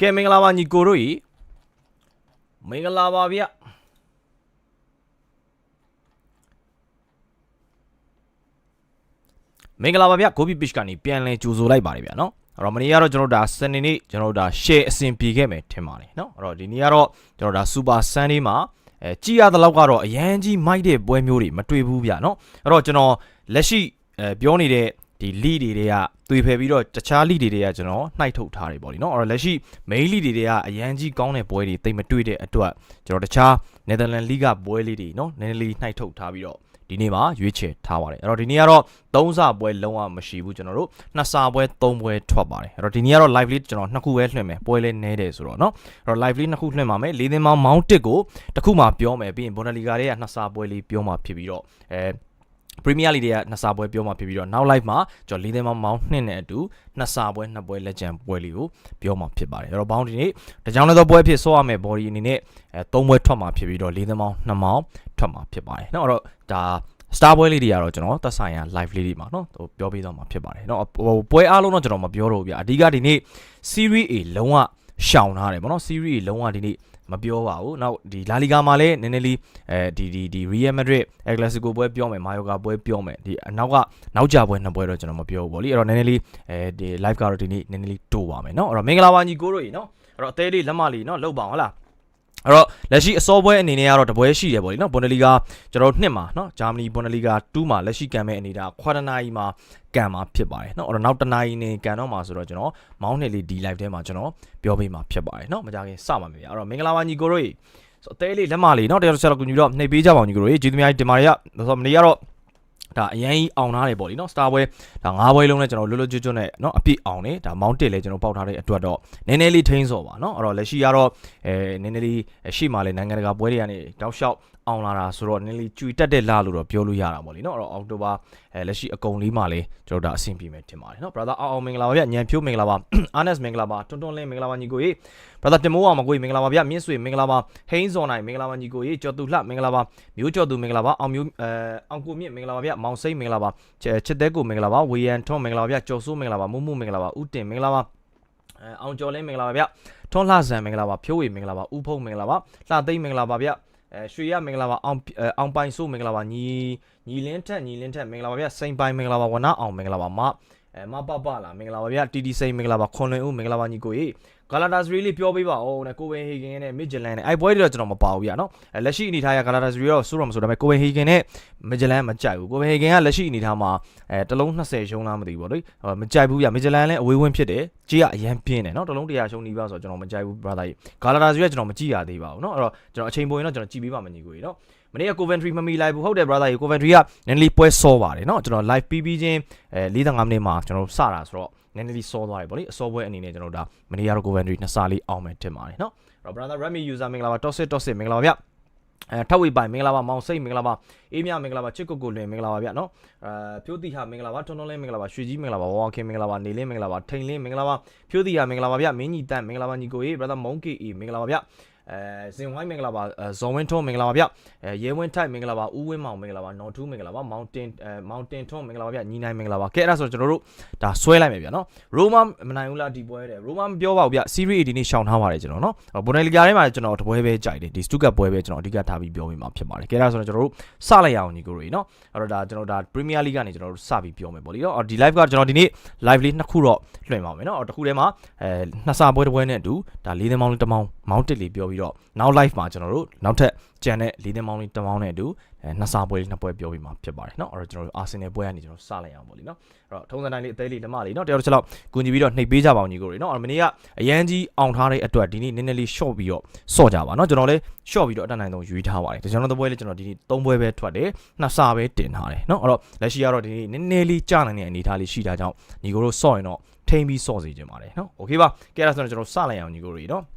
ကဲမင်္ဂလာပါညီကိုတို့ဤမင်္ဂလာပါဗျမင်္ဂလာပါဗျဂိုဘီပစ်ကနေပြန်လဲကြိုဆိုလိုက်ပါတယ်ဗျာနော်အဲ့တော့မနေ့ကတော့ကျွန်တော်တို့ဒါစနေနေ့ကျွန်တော်တို့ဒါ share အဆင်ပြေခဲ့မယ်ထင်ပါတယ်နော်အဲ့တော့ဒီနေ့ကတော့ကျွန်တော်တို့ဒါ super sunday မှာအဲကြည်ရတဲ့လောက်ကတော့အရန်ကြီးမိုက်တဲ့ပွဲမျိုးတွေမတွေ့ဘူးဗျာနော်အဲ့တော့ကျွန်တော်လက်ရှိအဲပြောနေတဲ့ဒီ lead တွေတွေက သွေဖယ်ပြီးတော့တခြား lead တွေတွေကကျွန်တော်နှိုက်ထုတ်ထားတယ်ပေါ့လीနော်အဲ့တော့လက်ရှိ main lead တွေတွေကအရန်ကြီးကောင်းတဲ့ပွဲတွေတိတ်မတွေ့တဲ့အတွက်ကျွန်တော်တခြား Netherlands League ကပွဲလေးတွေနော်နည်းနည်းလေးနှိုက်ထုတ်ထားပြီးတော့ဒီနေ့မှာရွေးချယ်ထားပါတယ်အဲ့တော့ဒီနေ့ကတော့သုံးစာပွဲလုံးဝမရှိဘူးကျွန်တော်တို့နှစ်စာပွဲသုံးပွဲထွက်ပါတယ်အဲ့တော့ဒီနေ့ကတော့ live လေးကျွန်တော်နှစ်ခုပဲလွှင့်မယ်ပွဲလေးနည်းတယ်ဆိုတော့เนาะအဲ့တော့ live လေးနှစ်ခုလွှင့်ပါမယ်လေးသင်းမောင်းမောင်းတစ်ကိုတစ်ခုမှပြောမယ်ပြီးရင် Bundesliga တွေကနှစ်စာပွဲလေးပြောမှဖြစ်ပြီးတော့အဲ ပရီးမီးယားလိတွေကနှစ်စာပွဲပြောမှဖြစ်ပြီးတော့နောက် live မှာကျွန်တော်လေးသင်းမောင်းမောင်းနှစ်နဲ့အတူနှစ်စာပွဲနှစ်ပွဲလက်ကျန်ပွဲလေးကိုပြောမှဖြစ်ပါတယ်အဲ့တော့ဘောင်းဒီနေ့တကြောင်လည်းသောပွဲဖြစ်ဆော့ရမယ် body အနေနဲ့အဲသုံးပွဲထွက်မှဖြစ်ပြီးတော့လေးသင်းမောင်းနှစ်မောင်းထွက်မှဖြစ်ပါတယ်เนาะအဲ့တော့ဒါ star ပွဲလေးတွေကတော့ကျွန်တော်သက်ဆိုင်ရာ live လေးတွေမှာเนาะဟိုပြောပြတော့မှာဖြစ်ပါတယ်เนาะဟိုပွဲအားလုံးတော့ကျွန်တော်မပြောတော့ဘူးဗျအဓိကဒီနေ့ series A လုံးဝရှောင်ထားတယ်ဗောနော် series A လုံးဝဒီနေ့ မပြောပါဘူးနောက်ဒီလာလီဂါမှာလည်းနည်းနည်းလေးအဲဒီဒီဒီ Real Madrid El Clasico ပွဲပြောမယ် Mallorca ပွဲပြောမယ်ဒီအနောက်ကနောက်ကြပွဲနှစ်ပွဲတော့ကျွန်တော်မပြောဘူးဗောလीအဲ့တော့နည်းနည်းလေးအဲဒီ live ကတော့ဒီနေ့နည်းနည်းလေးတိုးပါမယ်เนาะအဲ့တော့မင်္ဂလာပါညီကိုတို့ကြီးเนาะအဲ့တော့အသေးလေးလက်မလေးเนาะလောက်ပါအောင်ဟလား အဲ့တော့လက်ရှိအစောပွဲအနေနဲ့ကတော့တပွဲရှိတယ်ပေါ့လေနော်ဘွန်ဒလီဂါကျွန်တော်တို့နှစ်မှာနော်ဂျာမနီဘွန်ဒလီဂါ2မှာလက်ရှိကန်မဲ့အနေဒါခွာတနာရီမှာကန်မှာဖြစ်ပါတယ်နော်အဲ့တော့နောက်တနာရီနေကန်တော့မှာဆိုတော့ကျွန်တော်မောင်းနယ်လေးဒီ live ထဲမှာကျွန်တော်ပြောပေးမှာဖြစ်ပါတယ်နော်မကြခင်စပါမယ်ဗျာအဲ့တော့မင်္ဂလာပါညီကိုတို့ဆိုအသေးလေးလက်မလေးနော်တရားဆက်လောက်ကူညီတော့နှိပ်ပေးကြပါဦးညီကိုတို့ကျေးဇူးများတင်ပါတယ်ရဆိုမနေ့ကတော့ ဒါအရင်အောင်ထားတယ်ပေါ့လीနော် Star ပွဲဒါ၅ပွဲလုံးနဲ့ကျွန်တော်လွတ်လွတ်ကျွတ်ကျွတ်နဲ့เนาะအပြည့်အောင်တယ်ဒါ mount တက်လဲကျွန်တော်ပေါက်ထားတဲ့အတွက်တော့နည်းနည်းလေးထိန်းစော်ပါเนาะအဲ့တော့လက်ရှိကတော့အဲနည်းနည်းလေးရှေ့မှာလဲနိုင်ငံတကာပွဲတွေကနေတောက်လျှောက်အောင်လာတာဆိုတော့နည်းနည်းလေးကြွေတက်တဲ့လလို့တော့ပြောလို့ရတာပေါ့လीနော်အဲ့တော့အောက်တိုဘာအဲလက်ရှိအကုန်လေးမှာလဲကျွန်တော်ဒါအဆင်ပြေမယ်ထင်ပါတယ်နော် brother အောင်အောင်မင်္ဂလာပါဗျညံဖြိုးမင်္ဂလာပါ honest မင်္ဂလာပါတွန်းတွန်းလင်းမင်္ဂလာပါညီကိုကြီး brother တင်မိုးအောင်မကိုကြီးမင်္ဂလာပါဗျမြင့်ဆွေမင်္ဂလာပါဟိန်းစော်နိုင်မင်္ဂလာပါညီကိုကြီးကျော်သူလှမင်္ဂလာပါမျိုးကျော်သူမင်္ဂလာပါအောင်မျိုးအဲအောင်ကိုမြင့်မင်္ဂလာပါဗျ မောင်စိတ်မင်္ဂလာပါချစ်တဲ့ကိုမင်္ဂလာပါဝေယန်ထွန်းမင်္ဂလာပါဗျကျော်စိုးမင်္ဂလာပါမုံမှုမင်္ဂလာပါဦးတင်မင်္ဂလာပါအဲအောင်ကျော်လင်းမင်္ဂလာပါဗျထွန်းလှဆန်မင်္ဂလာပါဖြိုးဝေမင်္ဂလာပါဦးဖုံးမင်္ဂလာပါလှသိမ့်မင်္ဂလာပါဗျအဲရွှေရမင်္ဂလာပါအောင်အောင်ပိုင်ဆိုးမင်္ဂလာပါညီညီလင်းထက်ညီလင်းထက်မင်္ဂလာပါဗျစိန်ပိုင်မင်္ဂလာပါဝနအောင်မင်္ဂလာပါမအဲမပပလာမင်္ဂလာပါဗျတီတီစိန်မင်္ဂလာပါခွန်လွင်ဦးမင်္ဂလာပါညီကိုကြီး ဂါလာတာဆရီလေးပြောပေးပါဦးနဲ့ကိုပင်ဟေဂင်နဲ့မစ်ဂျလန်နဲ့အိုက်ပွဲတွေတော့ကျွန်တော်မပါဘူးဗျာနော်လက်ရှိအနေထားရဂါလာတာဆရီတော့ဆိုးတော့မဆိုးဒါပေမဲ့ကိုပင်ဟေဂင်နဲ့မစ်ဂျလန်မကြိုက်ဘူးကိုပင်ဟေဂင်ကလက်ရှိအနေထားမှာအဲတလုံး20ရှုံးလားမသိဘူးဗောလေမကြိုက်ဘူးဗျာမစ်ဂျလန်လည်းအဝေးဝင်းဖြစ်တယ်ကြေးကအရန်ပြင်းတယ်နော်တလုံး100ရှုံးနေပါဆိုတော့ကျွန်တော်မကြိုက်ဘူး brother ကြီးဂါလာတာဆရီကကျွန်တော်မကြည့်ရသေးပါဘူးနော်အဲ့တော့ကျွန်တော်အချိန်ပေါ်ရင်တော့ကျွန်တော်ကြည့်ပေးပါမညီကိုကြီးနော်မနေ့က Coventry မမီလိုက်ဘူးဟုတ်တယ် brother ကြီး Coventry ကနည်းနည်းပွဲစောပါတယ်နော်ကျွန်တော် live ပြီးပြီးချင်းအဲ45မိနစ်မှာကျွန်တော်စတာဆိုတော့ နည်းနည်းလေးစောသွားတယ်ဗောလေအစောပွဲအနေနဲ့ကျွန်တော်ဒါမနေ့ကတော့ Coventry နှစ်စားလေးအောင်မယ်တင်ပါတယ်เนาะအဲ့တော့ brother Remy user မင်္ဂလာပါ toxic toxic မင်္ဂလာပါဗျအဲထပ်ဝေပိုင်မင်္ဂလာပါမောင်စိတ်မင်္ဂလာပါအေးမြမင်္ဂလာပါချစ်ကုတ်ကိုလွင်မင်္ဂလာပါဗျနော်အဲဖြိုးတိဟာမင်္ဂလာပါထွန်းထွန်းလင်းမင်္ဂလာပါရွှေကြီးမင်္ဂလာပါဝါခင်မင်္ဂလာပါနေလင်းမင်္ဂလာပါထိန်လင်းမင်္ဂလာပါဖြိုးတိဟာမင်္ဂလာပါဗျမင်းကြီးတန့်မင်္ဂလာပါညီကိုကြီး brother မုံကီမင်္ဂလာပါဗျ အဲဇင်ဝိုင်းမင်္ဂလာပါဇော်ဝင်းထွန်းမင်္ဂလာပါဗျအဲရဲဝင်းထိုက်မင်္ဂလာပါဦးဝင်းမောင်မင်္ဂလာပါနော်ထူးမင်္ဂလာပါမောင်တင်အဲမောင်တင်ထွန်းမင်္ဂလာပါဗျညီနိုင်မင်္ဂလာပါကဲအဲ့ဒါဆိုကျွန်တော်တို့ဒါဆွဲလိုက်မယ်ဗျနော်ရိုမာမနိုင်ဘူးလားဒီပွဲတဲ့ရိုမာမပြောပါဘူးဗျစီးရီးဒီနေ့ရှောင်ထားပါတယ်ကျွန်တော်နော်ဘွန်နယ်လီဂါထဲမှာကျွန်တော်တပွဲပဲကြိုက်တယ်ဒီစတူကတ်ပွဲပဲကျွန်တော်အဓိကထားပြီးပြောမိမှာဖြစ်ပါတယ်ကဲအဲ့ဒါဆိုတော့ကျွန်တော်တို့စလိုက်ရအောင်ညီကိုရီနော်အဲ့တော့ဒါကျွန်တော်ဒါပရီးမီးယားလိကနေကျွန်တော်တို့စပြီးပြောမယ်ပေါ့လीနော်ဒီ live ကကျွန်တော်ဒီနေ့ live လေးနှစ်ခုတော့လွှင့်ပါမယ်နော်တစ်ခုထဲမှာအဲနှစ်စာပွဲတစ်ပွဲနဲ့အတူဒါလေးသင်းမောင်းလေးတစ်မောင်း မောင်းတစ်လေးပြောပြီးတော့နောက် live မှာကျွန်တော်တို့နောက်ထပ်ကြံတဲ့လေးသင်းမောင်းလေးတစ်မောင်းနဲ့အတူအဲနှစ်စာပွဲလေးနှစ်ပွဲပြောပြီးမှဖြစ်ပါတယ်နော်အဲ့တော့ကျွန်တော်တို့အာဆင်နယ်ပွဲကနေကျွန်တော်စလိုက်အောင်ပေါ့လीနော်အဲ့တော့ထုံးစံတိုင်းလေးအသေးလေးဓမ္မလေးနော်တယောက်တစ်ချက်လောက်ကူညီပြီးတော့နှိပ်ပေးကြပါအောင်ညီကိုတွေနော်အဲ့မနေ့ကအရန်ကြီးအောင်ထားတဲ့အတွက်ဒီနေ့နည်းနည်းလေး short ပြီးတော့စော့ကြပါနော်ကျွန်တော်လည်း short ပြီးတော့အတက်နိုင်ဆုံးယူထားပါတယ်ဒါကြောင့်တော့ပွဲလေးကျွန်တော်ဒီနေ့၃ပွဲပဲထွက်တယ်နှစ်စာပဲတင်ထားတယ်နော်အဲ့တော့လက်ရှိကတော့ဒီနေ့နည်းနည်းလေးကြာနိုင်တဲ့အနေအထားလေးရှိတာကြောင့်ညီကိုတို့စော့ရင်တော့ထိန်းပြီးစော့စေချင်ပါတယ်နော်โอเคပါကဲအဲ့ဒါဆိုတော့ကျွန်တော်စလိုက်အောင်ညီကိုတွေနော်အဲ့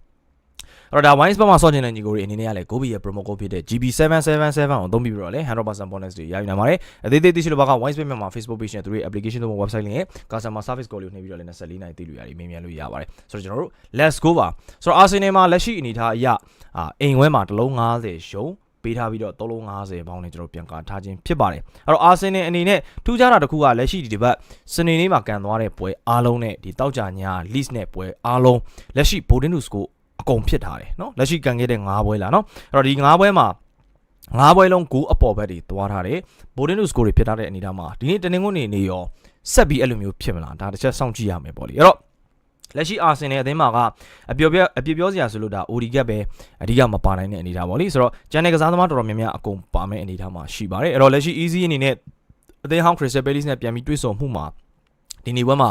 တော့ဒါ wine spot မှာဆော့ချင်တဲ့ညီကိုတွေအနေနဲ့ကလည်း Gobi ရဲ့ promo code ဖြစ်တဲ့ GB777 ကိုသုံးပြီးပြီးတော့လည်း100% bonus တွေရယူနိုင်ပါတယ်အသေးသေးသိရှိလို့ပါက wine spot မှာ Facebook page နဲ့သူတို့ရဲ့ application တို့ website link ရဲ့ customer service call လေးကိုနှိပ်ပြီးတော့လည်း24နိုင်သိလို့ရတယ်မေးမြန်းလို့ရပါတယ်ဆိုတော့ကျွန်တော်တို့ let's go ပါဆိုတော့ Arsenal မှာလက်ရှိအနေထားအရအာအိမ်ဝဲမှာတစ်လုံး90ရှုံးပေးထားပြီးတော့3လုံး50ပေါင်းနဲ့ကျွန်တော်ပြန်ကာထားခြင်းဖြစ်ပါတယ်အဲ့တော့အာဆင်နယ်အနေနဲ့ထူးခြားတာတစ်ခုကလက်ရှိဒီတစ်ပတ်စနေနေ့မှာကန်သွားတဲ့ပွဲအားလုံးနဲ့ဒီတောက်ကြညာ list နဲ့ပွဲအားလုံးလက်ရှိ Boden to score အကုန်ဖြစ်ထားတယ်နော်လက်ရှိကန်ခဲ့တဲ့၅ပွဲလားနော်အဲ့တော့ဒီ၅ပွဲမှာငါးပွဲလုံးဂိုးအပေါ်ဘက်တွေသွားထားတယ်။ဘိုဒင်းနုစကိုတွေဖြစ်ထားတဲ့အနေအထားမှာဒီနေ့တနင်္ဂနွေနေ့ရောဆက်ပြီးအဲ့လိုမျိုးဖြစ်မလားဒါတစ်ချက်စောင့်ကြည့်ရမယ်ပေါ့လေ။အဲ့တော့လက်ရှိအာဆင်နယ်အသင်းမှာကအပျော်ပြအပျော်ပြောစရာဆိုလို့ဒါအိုဒီကက်ပဲအဓိကမပါနိုင်တဲ့အနေအထားပေါ့လေ။ဆိုတော့ဂျန်နယ်ကစားသမားတော်တော်များများအကုန်ပါမယ့်အနေအထားမှာရှိပါတယ်။အဲ့တော့လက်ရှိ easy အနေနဲ့အသင်းဟောင်းခရစ်စတယ်ပဲလစ်နဲ့ပြန်ပြီးတွေ့ဆုံမှုမှာဒီနေ့ဘက်မှာ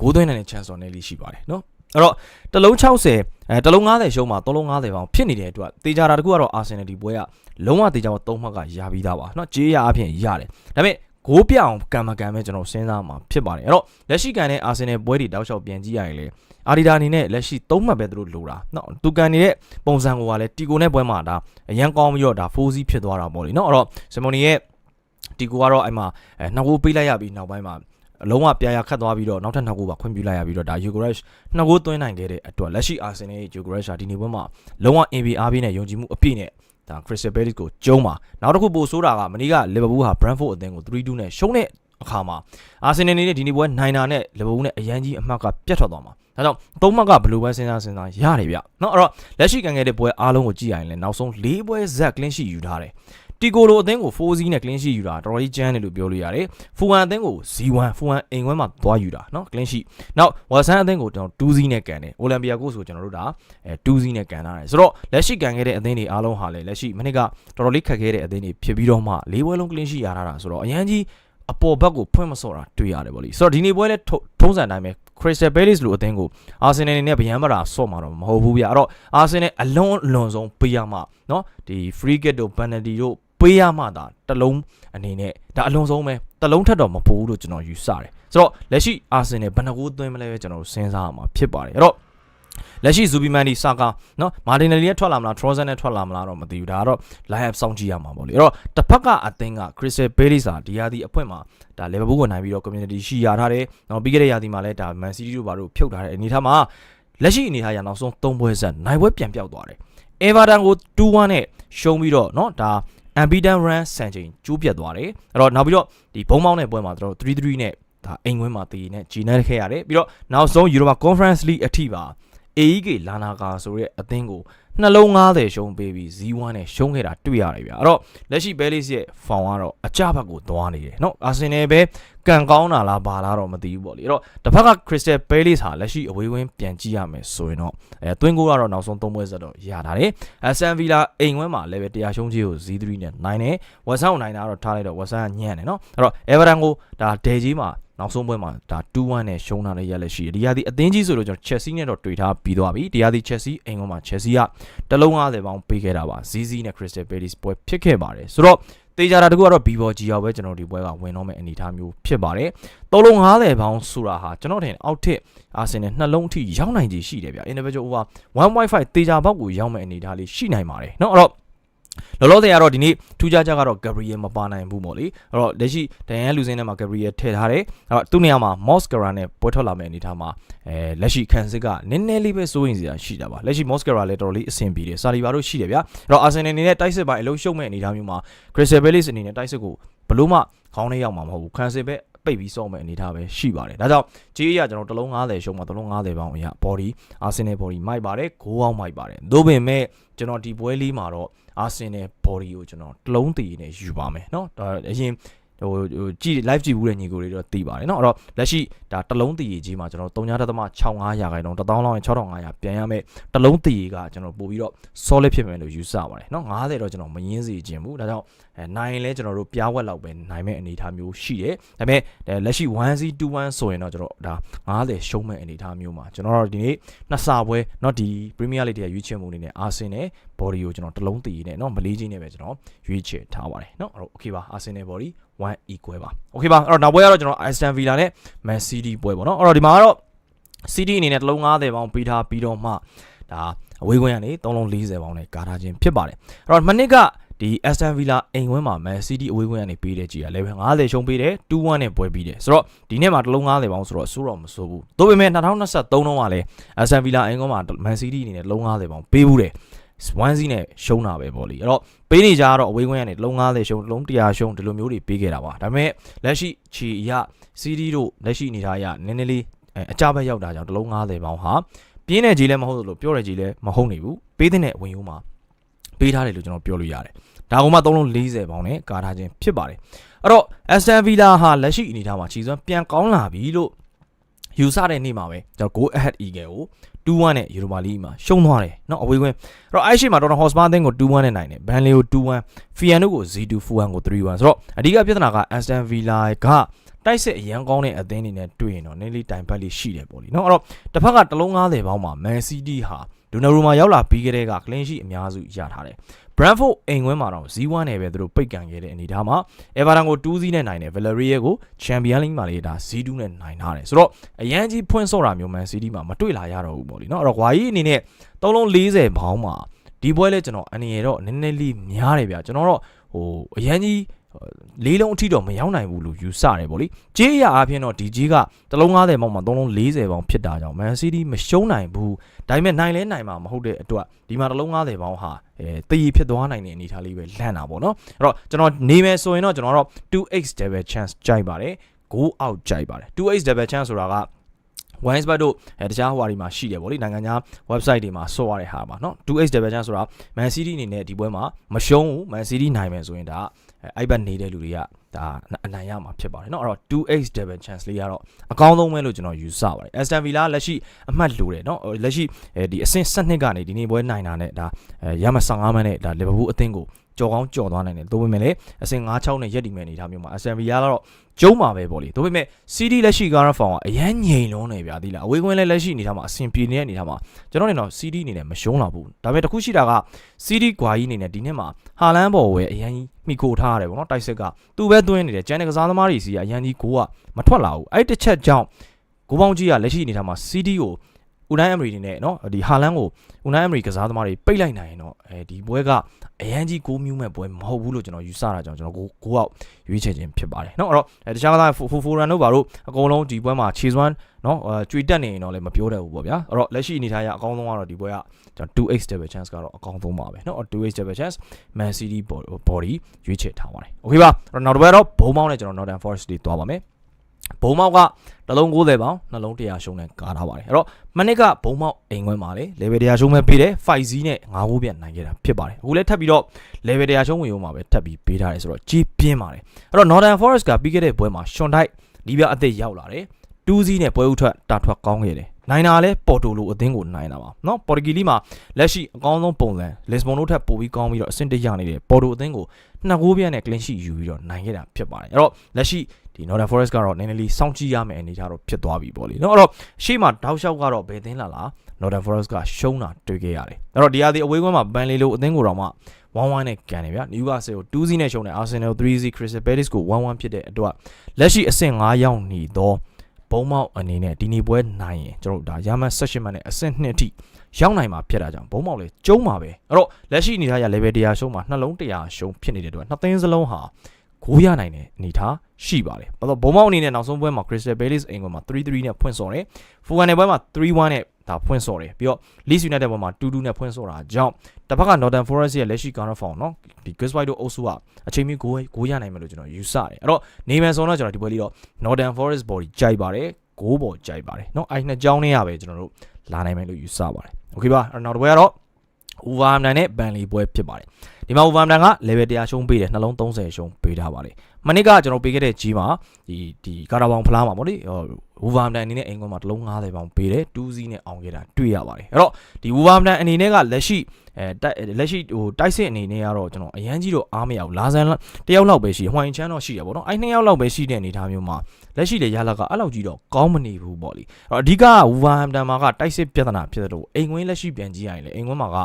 ဂိုးသွင်းနိုင်တဲ့ chance တော်နေလေးရှိပါတယ်နော်။ အဲ့တော့တလုံး60အဲတလုံး90ရှုံးမှာ3လုံး90ပေါင်ဖြစ်နေတဲ့အတွက်တေချာတာတကူကတော့ Arsenal ဒီပွဲကလုံးဝတေချာတော့3မှတ်ကရပြီးသားပါเนาะကြေးရအဖြစ်ရတယ်ဒါပေမဲ့ဂိုးပြအောင်ကံမကံပဲကျွန်တော်စဉ်းစားမှာဖြစ်ပါတယ်အဲ့တော့လက်ရှိကန်တဲ့ Arsenal ပွဲတွေတောက်လျှောက်ပြန်ကြည့်ရရင်လေအာဒီတာအနေနဲ့လက်ရှိ3မှတ်ပဲသူတို့လိုတာเนาะသူကန်နေတဲ့ပုံစံကိုကလည်းတီကိုနဲ့ပွဲမှာဒါအရန်ကောင်းပြီးတော့ဒါ4စီးဖြစ်သွားတာပေါ့လေเนาะအဲ့တော့စမိုနီရဲ့တီကိုကတော့အဲ့မှာအဲနှစ်ကိုပေးလိုက်ရပြီးနောက်ပိုင်းမှာ အလုံးဝပြာရခတ်သွားပြီးတော့နောက်ထပ်နှစ်ဂိုးပါခွင့်ပြုလိုက်ရပြီးတော့ဒါ Ugrech နှစ်ဂိုးသွင်းနိုင်ခဲ့တဲ့အတွက်လက်ရှိ Arsenal ရဲ့ Ugrech ဟာဒီနေ့ပွဲမှာလုံးဝ MVP နဲ့ယုံကြည်မှုအပြည့်နဲ့ဒါ Crystal Palace ကိုကျုံးပါနောက်တစ်ခုပိုဆိုးတာကမနေ့က Liverpool ဟာ Brentford အသင်းကို3-2နဲ့ရှုံးတဲ့အခါမှာ Arsenal နေနဲ့ဒီနေ့ပွဲနိုင်တာနဲ့ Liverpool နဲ့အရန်ကြီးအမှတ်ကပြတ်ထွက်သွားမှာဒါကြောင့်သုံးမှတ်ကဘယ်လိုပဲစဉ်းစားစဉ်းစားရတယ်ဗျနော်အဲ့တော့လက်ရှိကံခဲ့တဲ့ပွဲအားလုံးကိုကြည့်ရရင်လည်းနောက်ဆုံး၄ပွဲဇက် clean sheet ယူထားတယ် တီကိုလိုအသင်းကို4စီးနဲ့ clean sheet ယူတာတော်တော်ကြီးကျန်းတယ်လို့ပြောလို့ရတယ်။ဖူဝမ်အသင်းကို Z1 ဖူဝမ်အိမ်ခွဲမှာသွားယူတာเนาะ clean sheet ။နောက်ဝါဆန်အသင်းကိုကျွန်တော်2စီးနဲ့ကန်တယ်။အိုလံပီယာကိုဆိုကျွန်တော်တို့ဒါအဲ2စီးနဲ့ကန်ထားတယ်။ဆိုတော့လက်ရှိကန်ခဲ့တဲ့အသင်းတွေအားလုံးဟာလည်းလက်ရှိမနစ်ကတော်တော်လေးခက်ခဲတဲ့အသင်းတွေဖြစ်ပြီးတော့မှ၄ပွဲလုံး clean sheet ရထားတာဆိုတော့အရန်ကြီးအပေါ်ဘက်ကိုဖွင့်မစော့တာတွေ့ရတယ်ဗောလေဆိုတော့ဒီနေ့ပွဲလဲထုံးစံတိုင်းပဲ Crystal Palace လိုအသင်းကို Arsenal အနေနဲ့ဗျမ်းမတာဆော့မှာတော့မဟုတ်ဘူးဗျအဲ့တော့ Arsenal အလုံးအလွန်ဆုံးပေးရမှာเนาะဒီ free kick တို့ penalty တို့ ပေးရမှသာတလုံးအနေနဲ့ဒါအလုံးစုံပဲတလုံးထက်တော့မပိုဘူးလို့ကျွန်တော်ယူဆတယ်ဆိုတော့လက်ရှိ Arsenal ဘယ်နှကိုသွင်းမလဲပဲကျွန်တော်တို့စဉ်းစားရမှာဖြစ်ပါတယ်အဲ့တော့လက်ရှိဇူဘီမန်ဒီစာကာနော်မာတင်နယ်လီနဲ့ထွက်လာမလားထရောဇန်နဲ့ထွက်လာမလားတော့မသိဘူးဒါကတော့ live စောင့်ကြည့်ရမှာပေါ့လေအဲ့တော့တစ်ဖက်ကအသင်းက Crystal Palace ဟာဒီယာဒီအဖွင့်မှာဒါ Liverpool ကိုနိုင်ပြီးတော့ community ရှိရထားတယ်နော်ပြီးခဲ့တဲ့ယာဒီမှာလည်းဒါ Man City တို့ဘာတို့ဖြုတ်ထားတဲ့အနေထားမှာလက်ရှိအနေထားရနောက်ဆုံး၃ပွဲဆက်နိုင်ပွဲပြန်ပြောက်သွားတယ် Everton ကို2-1နဲ့ရှုံးပြီးတော့เนาะဒါ unbeaten run ဆန်ချိန်ကျိုးပြတ်သွားတယ်အဲ့တော့နောက်ပြီးတော့ဒီဘုံမောင်းတဲ့ပွဲမှာတို့3-3နဲ့ဒါအိမ်ဝင်းမှာတည်နေဂျီနယ်ခဲ့ရတယ်ပြီးတော့နောက်ဆုံး Europa Conference League အထိပါ AEK လာနာကာဆိုတဲ့အသင်းကို နှလုံး90ရှုံးပေးပြီး Z1 နဲ့ရှုံးခဲ့တာတွေ့ရတယ်ဗျာအဲ့တော့လက်ရှိ Palace ရဲ့ form ကတော့အကြဘက်ကိုသွားနေတယ်เนาะ Arsenal ပဲကန်ကောင်းတာလားဘာလားတော့မသိဘူးပေါ့လေအဲ့တော့တစ်ဖက်က Crystal Palace ဟာလက်ရှိအဝေးဝင်းပြန်ကြည့်ရမယ်ဆိုရင်တော့အဲတွင်းကိုကတော့နောက်ဆုံး၃ပွဲဆက်တော့ရတာတယ် Aston Villa အိမ်ဝင်းမှာလည်းပဲတရားရှုံးကြီးကို Z3 နဲ့နိုင်တယ် West Ham ကိုနိုင်တာတော့ထားလိုက်တော့ West Ham ကညံ့တယ်เนาะအဲ့တော့ Everton ကိုဒါဒဲကြီးမှာ နောက်ဆုံးပွဲမှာဒါ2-1နဲ့ရှုံးထားတဲ့ရက်လက်ရှိတယ်ဒီရသည်အသင်းကြီးဆိုတော့ကျွန်တော် Chelsea နဲ့တော့တွေ့ထားပြီးသွားပြီဒီရသည် Chelsea အင်္ဂုံမှာ Chelsea ကတလုံး50ပေါင်းပေးခဲ့တာပါ ZZ နဲ့ Crystal Palace ပွဲဖြစ်ခဲ့ပါတယ်ဆိုတော့တေချာတာတကူကတော့ Bivor Gia ပဲကျွန်တော်ဒီပွဲကဝင်တော့မယ့်အနေအထားမျိုးဖြစ်ပါတယ်။သုံးလုံး50ပေါင်းဆိုတာဟာကျွန်တော်ထင်အောက်ထစ်အာဆင်နယ်နှလုံးအထိရောက်နိုင်ခြေရှိတယ်ဗျ။ Individual over 1.5တေချာဘောက်ကိုရောက်မယ့်အနေအထားလေးရှိနိုင်ပါတယ်။နော်အဲ့တော့ လောလောဆယ်ကတော့ဒီနေ့ထူးခြားချက်ကတော့ Gabriel မပါနိုင်ဘူးပေါ့လေအဲ့တော့လက်ရှိဒန်ယန်လူစင်းထဲမှာ Gabriel ထည့်ထားတယ်အဲ့တော့သူ့နေရာမှာ Mosquera နဲ့ပွဲထွက်လာမယ့်အနေထားမှာအဲလက်ရှိခံစစ်ကနည်းနည်းလေးပဲစိုးရင်စရာရှိတာပါလက်ရှိ Mosquera လည်းတော်တော်လေးအဆင်ပြေတယ်စာလီဘာတို့ရှိတယ်ဗျာအဲ့တော့ Arsenal အနေနဲ့တိုက်စစ်ပိုင်းအလုံးရှုံမဲ့အနေထားမျိုးမှာ Crystal Palace အနေနဲ့တိုက်စစ်ကိုဘလို့မှခေါင်းထဲရောက်မှာမဟုတ်ဘူးခံစစ်ပဲပိတ်ပြီးစော့မဲ့အနေထားပဲရှိပါတယ်ဒါကြောင့်ကြေးရကျွန်တော်တလုံး90ရှုံးမှာတလုံး90ပေါင်းအရာ body Arsenal body မိုက်ပါတယ်ဂိုးအောင်မိုက်ပါတယ်သို့ပင်မဲ့ကျွန်တော်ဒီပွဲလေးမှာတော့ Arsenal body ကိုကျွန်တော်တလုံးတည်နေယူပါမယ်เนาะဒါအရင်ဟိုဟိုကြည့် live ကြည့်ဘူးတဲ့ညီကိုတွေတော့သိပါတယ်เนาะအဲ့တော့လက်ရှိဒါတလုံးတည်ကြီးမှာကျွန်တော်3.65ရာခိုင်နှုန်း1000လောက်ရင်6500ပြန်ရမယ်တလုံးတည်ကကျွန်တော်ပို့ပြီးတော့ solid ဖြစ်မယ်လို့ယူဆပါတယ်เนาะ90တော့ကျွန်တော်မရင်းစီခြင်းဘူးဒါကြောင့်အဲနိုင်လဲကျွန်တော်တို့ပြားဝက်လောက်ပဲနိုင်မဲ့အနေအထားမျိုးရှိတယ်ဒါပေမဲ့လက်ရှိ 1C 21ဆိုရင်တော့ကျွန်တော်ဒါ90ရှုံးမဲ့အနေအထားမျိုးမှာကျွန်တော်တို့ဒီနေ့နှစ်စာပွဲเนาะဒီ Premier League ရဲ့ရွေးချယ်မှုအနေနဲ့ Arsenal body ကိုကျွန်တော်တလုံးတည်နေเนาะမလေးချင်းနဲ့ပဲကျွန်တော်ရွေးချယ်ထားပါတယ်เนาะအဲ့တော့ okay ပါ Arsenal body 1 equal ပါ okay ပါအဲ့တော့နောက်ပွဲကတော့ကျွန်တော် Aston Villa နဲ့ Man City ပွဲပေါ့เนาะအဲ့တော့ဒီမှာကတော့ City အနေနဲ့တလုံး90ပေါင်းပေးထားပြီးတော့မှဒါအဝေးခွင့်ကနေ3လုံး40ပေါင်းနဲ့ကာထားခြင်းဖြစ်ပါတယ်အဲ့တော့မနစ်ကဒီ Aston Villa အိမ်ဝင်းမှာ Man City အဝေးခွင့်ကနေပေးတဲ့ကြည်ရ level 50ရှုံးပေးတယ်2-1နဲ့ပွဲပြီးတယ်ဆိုတော့ဒီနေ့မှာတလုံး90ပေါင်းဆိုတော့ဆိုးတော့မဆိုးဘူးဒါပေမဲ့2023တုန်းကလည်း Aston Villa အိမ်ကွန်းမှာ Man City အနေနဲ့တလုံး90ပေါင်းပေးဘူးတယ် 1-0နဲ့ရှုံးတာပဲပေါ့လေအဲ့တော့ပေးနေကြတော့အဝေးကွင်းကနေလုံး90ရှုံးလုံး100ရှုံးဒီလိုမျိုးတွေပေးခဲ့တာပါဒါပေမဲ့လက်ရှိချီရ CD တို့လက်ရှိအနေထားအရနည်းနည်းလေးအဲအကြဘက်ရောက်တာကြောင့်တစ်လုံး90ပေါင်းဟာပြင်းတဲ့ကြီးလည်းမဟုတ်သလိုပြောတဲ့ကြီးလည်းမဟုတ်နေဘူးပေးတဲ့ဝင်ယူမှာပေးထားတယ်လို့ကျွန်တော်ပြောလို့ရတယ်ဒါကမှ3လုံး40ပေါင်းနဲ့ကာထားခြင်းဖြစ်ပါတယ်အဲ့တော့ Aston Villa ဟာလက်ရှိအနေထားမှာခြေစွမ်းပြန်ကောင်းလာပြီလို့ယူဆတဲ့နေ့မှာပဲကျွန်တော် Go Ahead Eagle ကို 2-1နဲ့ယူရိုပါလီမှာရှုံးသွားတယ်နော်အဝေးကွင်းအဲ့တော့အဲ့ရှိမှာတော်တော်ဟော့စပါအသင်းကို2-1နဲ့နိုင်တယ်ဘန်လီကို2-1ဖီယန်တို့ကို0-2ဖူဟန်ကို3-1ဆိုတော့အဓိကပြဿနာကအန်စတန်ဗီလာကတိုက်စစ်အရန်ကောင်းတဲ့အသင်းတွေနဲ့တွေ့ရင်တော့နည်းလေးတိုင်ပတ်လေးရှိတယ်ပေါ့လေနော်အဲ့တော့တစ်ဖက်ကတလုံး90ပေါင်းမှာမန်စီးတီးဟာဒူနာရူမာရောက်လာပြီးကြတဲ့ကကလင်းရှိအများစုရထားတယ် Brentford အိမ်ဝင်းမှာတော့0-1နဲ့ပဲသူတို့ပိတ်ကန်ခဲ့တဲ့အနေအထားမှာ Everton ကို2-0နဲ့နိုင်တယ် Villarreal ကို Champions League မှာလေဒါ0-2နဲ့နိုင်ထားတယ်ဆိုတော့အရန်ကြီးဖွင့်ဆော့တာမျိုး Man City မှာမတွေ့လာရတော့ဘူးပေါ့လေနော်အဲ့တော့ Guayi အနေနဲ့3လုံး40ဘောင်းမှာဒီပွဲလဲကျွန်တော်အနေရတော့နည်းနည်းလေးများတယ်ဗျာကျွန်တော်တော့ဟိုအရန်ကြီး လေးလုံးအထိတော့မရောက်နိုင်ဘူးလို့ယူဆတယ်ဗောလေကြေးရအားဖြင့်တော့ဒီကြေးကတလုံး90ပေါင်းမှာ3လုံး40ပေါင်းဖြစ်တာကြောင့် Man City မရှုံးနိုင်ဘူးဒါပေမဲ့နိုင်လဲနိုင်မှာမဟုတ်တဲ့အတွက်ဒီမှာတလုံး90ပေါင်းဟာအဲတည်ရဖြစ်သွားနိုင်တဲ့အနေအထားလေးပဲလန့်တာဗောနော်အဲ့တော့ကျွန်တော်နေမယ်ဆိုရင်တော့ကျွန်တော်တော့ 2x double chance ကြိုက်ပါတယ် go out ကြိုက်ပါတယ် 2x double chance ဆိုတာက wines bet တို့အဲတခြားဟိုဟာတွေမှာရှိတယ်ဗောလေနိုင်ငံခြား website တွေမှာဆော့ရတဲ့ဟာပါเนาะ 2x double chance ဆိုတာ Man City အနေနဲ့ဒီပွဲမှာမရှုံးဘူး Man City နိုင်မယ်ဆိုရင်ဒါ အဲ့ဘက်နေတဲ့လူတွေက ဒါအနိုင်ရမှာဖြစ်ပါတယ်เนาะအဲ့တော့ 2x double chance လေးကတော့အကောင်းဆုံးပဲလို့ကျွန်တော်ယူဆပါတယ် Aston Villa လက်ရှိအမှတ်လိုတယ်เนาะလက်ရှိဒီအဆင့်7ကနေဒီနေ့ပွဲနိုင်တာနဲ့ဒါရမ15မှတ်နဲ့ဒါ Liverpool အသင်းကိုကြော်ကောင်းကြော်သွားနိုင်တယ်။ဒါပေမဲ့လည်းအဆင့်9-6နဲ့ရက်တည်မဲ့အနေထားမျိုးမှာ Aston Villa ကတော့ကျုံးမှာပဲပေါ့လေ။ဒါပေမဲ့ CD လက်ရှိ Gara Form ကအရန်ငြိမ်လုံးနေဗျာဒီလား။အဝေးကွင်းလည်းလက်ရှိအနေထားမှာအဆင်ပြေနေတဲ့အနေထားမှာကျွန်တော်နေတော့ CD အနေနဲ့မရှုံးလာဘူး။ဒါပေမဲ့တခုရှိတာက CD ကွာကြီးအနေနဲ့ဒီနှစ်မှာဟာလန်ဘော်ဝဲအရန်မိခိုထားရတယ်ပေါ့နော်။တိုက်စစ်ကသူ့ပဲ သွင်းနေတယ်ကျန်တဲ့ကစားသမားတွေစီကအရန်ကြီးဂိုးကမထွက်လာဘူးအဲ့တစ်ချက်ကြောင့်ဂိုးပေါင်းကြီးကလက်ရှိအနေထားမှာ CD ကိုဦးနိုင်အမရီနေနဲ့နော်ဒီဟာလန်ကိုဦးနိုင်အမရီကစားသမားတွေပိတ်လိုက်နိုင်ရင်တော့အဲဒီပွဲကအရန်ကြီးကိုးမျိုးမဲ့ပွဲမဟုတ်ဘူးလို့ကျွန်တော်ယူဆတာကြောင့်ကျွန်တော်ကိုကိုအောက်ရွေးချယ်ခြင်းဖြစ်ပါတယ်နော်အဲ့တော့တခြားကစားဖိုဖိုရန်တို့ဘာလို့အကုန်လုံးဒီပွဲမှာခြေစွမ်း เนาะကျွေတက်နေရင်တော့လည်းမပြောတတ်ဘူးပေါ့ဗျာအဲ့တော့လက်ရှိအနေထားရအကောင်းဆုံးကတော့ဒီပွဲကကျွန်တော် 2x double chance ကတော့အကောင်းဆုံးပါပဲเนาะ 2x double chance Man City body ရွေးချယ်ထားပါတယ်โอเคပါအဲ့တော့နောက်တစ်ပွဲတော့ဘုံမောင်းနဲ့ကျွန်တော် Northern Forest တွေတွားပါမယ်ဘုံမောက်ကတစ်လုံး90ပေါင်နှလုံး100ရှုံးနဲ့ကားထားပါတယ်အဲ့တော့မနစ်ကဘုံမောက်အိမ်ခွဲမှာလေ level 100ရှုံးမဲ့ပေးတယ်5 Z နဲ့9ဘိုးပြန်နိုင်ခဲ့တာဖြစ်ပါတယ်အခုလည်းထပ်ပြီးတော့ level 100ရှုံးဝင်ရုံမှာပဲထပ်ပြီးပေးထားတယ်ဆိုတော့ကြီးပြင်းပါတယ်အဲ့တော့ Northern Forest ကပြီးခဲ့တဲ့ပွဲမှာ Sean Dyche ဒီပြအသစ်ရောက်လာတယ် 2 Z နဲ့ပွဲဥထွက်တာထွက်ကောင်းခဲ့တယ်နိုင်တာလဲပေါ်တိုလိုအသင်းကိုနိုင်တာပါเนาะပေါ်တူဂီလီမှာလက်ရှိအကောင်းဆုံးပုံစံလစ်ဘွန်တို့ထပ်ပိုပြီးကောင်းပြီးတော့အဆင့်တရနေတဲ့ပေါ်တိုအသင်းကိုနှစ်ကိုးပြတ်နဲ့ clean sheet ယူပြီးတော့နိုင်ခဲ့တာဖြစ်ပါတယ်အဲ့တော့လက်ရှိဒီ Northern Forest ကတော့နည်းနည်းလေးစောင့်ကြည့်ရမယ်အနေထားတော့ဖြစ်သွားပြီပေါ့လေเนาะအဲ့တော့ရှေ့မှာတောက်လျှောက်ကတော့ဘယ်သင်းလာလား Northern Forest ကရှုံးတာတွေ့ခဲ့ရတယ်အဲ့တော့ဒီဟာဒီအဝေးကွင်းမှာဘန်လီလိုအသင်းကိုတော့မှ1-1နဲ့ကန်တယ်ဗျာ Newcastle ကို2-0နဲ့ရှုံးတယ် Arsenal 3-0 Crystal Palace ကို1-1ဖြစ်တဲ့အတွက်လက်ရှိအဆင့်9ရောက်နေတော့ ဘုံမောက်အနေနဲ့ဒီနေ့ပွဲနိုင်ရင်ကျွန်တော်တို့ဒါရာမန်16မှတ်နဲ့အဆင့်2အထိရောက်နိုင်မှာဖြစ်တာကြောင့်ဘုံမောက်လေကျုံးမှာပဲအဲ့တော့လက်ရှိအနေထားရ level 100ရှုံးမှာနှလုံး100ရှုံးဖြစ်နေတဲ့အတွက်နှစ်သင်းစလုံးဟာကိုးရနိုင်တဲ့အနေထားရှိပါတယ်။ဘာလို့ဘုံမောက်အနေနဲ့နောက်ဆုံးပွဲမှာ Crystal Palace အင်္ဂွန်မှာ3-3နဲ့ဖွင့်ဆော်တယ်။ Fulham နဲ့ပွဲမှာ3-1နဲ့ ဒါဖွင့်ဆော်တယ်ပြီးတော့ Leeds United ပွဲမှာ2-2နဲ့ဖွင့်ဆော်တာကြောင့်တစ်ဖက်က Northern Forest ရဲ့လက်ရှိ counter form เนาะဒီ Gus White တို့အုပ်စုကအချိန်မီကိုကိုရနိုင်မယ်လို့ကျွန်တော်ယူဆတယ်။အဲ့တော့နေမယ်ဆိုတော့ကျွန်တော်ဒီပွဲလေးတော့ Northern Forest body ကြိုက်ပါတယ်ဂိုးပေါ်ကြိုက်ပါတယ်เนาะအဲ့နှစ်ကြောင်းနဲ့ရပဲကျွန်တော်တို့လာနိုင်မယ်လို့ယူဆပါတယ်โอเคပါအဲ့နောက်တစ်ပွဲကတော့ Wolverhampton နဲ့ Burnley ပွဲဖြစ်ပါတယ်ဒီမှာ Wolverhampton က level 100ရှုံးပေးတယ်နှလုံး30ရှုံးပေးထားပါတယ် မနေ့ကကျွန်တော်ပေးခဲ့တဲ့ကြီးမှာဒီဒီကာတာဘောင်ဖလားမှာပေါ့လေ Wolverhampton အနေနဲ့အင်္ဂွန်မှာတလုံး90ပေါင်ပေးတယ်2စီးနဲ့အောင်ခဲ့တာတွေ့ရပါတယ်အဲ့တော့ဒီ Wolverhampton အနေနဲ့ကလက်ရှိအဲလက်ရှိဟိုတိုက်စစ်အနေနဲ့ကတော့ကျွန်တော်အရန်ကြီးတော့အားမရဘူးလာဇန်တယောက်လောက်ပဲရှိဟွိုင်ချန်တော့ရှိရပေါ့နော်အဲ့နှစ်ယောက်လောက်ပဲရှိတဲ့အနေအထားမျိုးမှာလက်ရှိလေရလကအဲ့လောက်ကြီးတော့ကောင်းမနေဘူးပေါ့လေအဲ့တော့အဓိကဝူဗာဟမ်တန်မှာကတိုက်စစ်ပြဿနာဖြစ်တဲ့လို့အိမ်ဝင်းလက်ရှိပြန်ကြည့်ရရင်လေအိမ်ဝင်းမှာက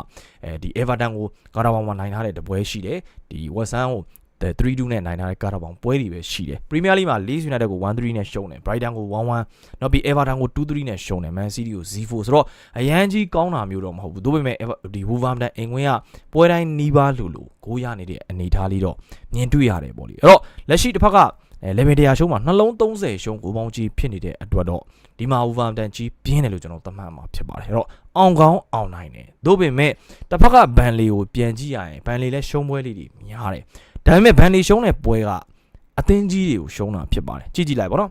အဲဒီအေဗာတန်ကိုဂါတာဘောင်မှာနိုင်ထားတဲ့တပွဲရှိတယ်ဒီဝက်ဆန်ကို 3-2နဲ့နိုင်ထားတဲ့ကာတာဘောင်ပွဲတွေပဲရှိတယ်ပရီးမီးယားလိမှာ Leeds United ကို1-3နဲ့ရှုံးတယ် Brighton ကို1-1နောက်ပြီး Everton ကို2-3နဲ့ရှုံးတယ် Man City ကို0-4ဆိုတော့အရန်ကြီးကောင်းတာမျိုးတော့မဟုတ်ဘူးဒါပေမဲ့ဒီ Wolverhampton အင်ကွင်းကပွဲတိုင်းနီးပါးလူလူကိုရနေတဲ့အနေထားလေးတော့မြင်တွေ့ရတယ်ပေါ့လေအဲ့တော့လက်ရှိတစ်ဖက်ကအဲ level 100ရှုံးမှာနှလုံး30ရှုံးကိုပေါင်းကြီးဖြစ်နေတဲ့အတွက်တော့ဒီမှာ Wolverhampton ကြီးပြင်းတယ်လို့ကျွန်တော်သတ်မှတ်မှာဖြစ်ပါတယ်အဲ့တော့အောင်ကောင်းအောင်နိုင်တယ်သို့ပေမဲ့တစ်ဖက်ကဘန်လီကိုပြန်ကြည့်ရရင်ဘန်လီလည်းရှုံးပွဲလေးတွေများတယ် ဒါပေမဲ့ဘန်လီရှုံးတဲ့ပွဲကအသင်းကြီးတွေကိုရှုံးတာဖြစ်ပါတယ်ကြည့်ကြည့်လိုက်ပါတော့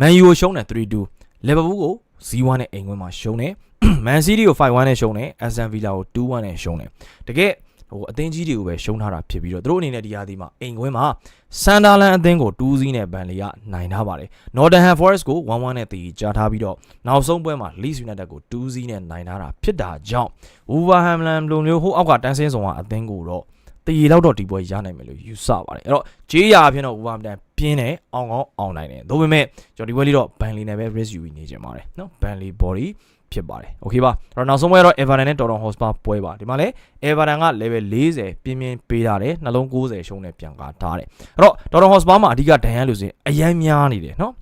မန်ယူကိုရှုံးတယ်3-2လီဗာပူးကို0-1နဲ့အိမ်ခွင်းမှာရှုံးတယ်မန်စီးတီးကို5-1နဲ့ရှုံးတယ်အက်ဆန်ဗီလာကို2-1နဲ့ရှုံးတယ်တကယ်ဟိုအသင်းကြီးတွေကိုပဲရှုံးထားတာဖြစ်ပြီးတော့သူတို့အနေနဲ့ဒီဟာဒီမှာအိမ်ခွင်းမှာဆန်ဒါလန်အသင်းကို2စီးနဲ့ဘန်လီကနိုင်ထားပါတယ်။ Northern Forest ကို1-1နဲ့တည်ကြားထားပြီးတော့နောက်ဆုံးပွဲမှာ Leeds United ကို2စီးနဲ့နိုင်ထားတာဖြစ်တာကြောင့် Wolverhampton လိုမျိုးဟိုအောက်ကတန်းစင်းဆောင်ကအသင်းကိုတော့ တည်လောက်တော့ဒီပွဲရနိုင်မယ်လို့ယူဆပါတယ်အဲ့တော့ဂျေးရာအဖြစ်တော့ Wolverhampton ပြင်းတယ်အောင်ကောင်းအောင်နိုင်တယ်ဒါပေမဲ့ကျွန်တော်ဒီပွဲလေးတော့ Burnley နဲ့ပဲ risk ယူနေကြပါတယ်နော် Burnley body ဖြစ်ပါတယ်โอเคပါအဲ့တော့နောက်ဆုံးပွဲတော့ Everton နဲ့ Tottenham Hotspur ပွဲပါဒီမှာလဲ Everton က level 40ပြင်းပြင်းပေးထားတယ်နှလုံး90ရှုံးနဲ့ပြန်ကားထားတယ်အဲ့တော့ Tottenham Hotspur မှာအဓိကဒဏ်ရလို့ဆိုရင်အရန်များနေတယ်နော်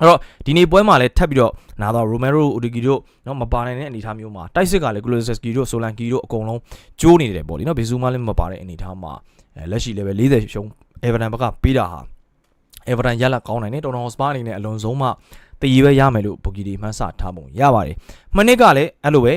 အဲ့တော့ဒီနေ့ပွဲမှာလည်းထပ်ပြီးတော့နာတော့ Romero Udigi တို့နော်မပါနိုင်တဲ့အနေအထားမျိုးမှာတိုက်စစ်ကလည်း Kulusevski တို့ Solanke တို့အကုန်လုံးကျိုးနေတယ်ပေါ့လေနော်ဘေဇူမာလည်းမပါတဲ့အနေအထားမှာအဲလက်ရှိ level 40ရှုံး Everton ဘက်ကပေးတာဟာ Everton ရလက်ကောင်းနိုင်တယ် Tottenham Hotspur အနေနဲ့အလွန်ဆုံးမှတည်ရပဲရမယ်လို့ဘူဂီဒီမှန်းဆထားပုံရပါတယ်မနစ်ကလည်းအဲ့လိုပဲ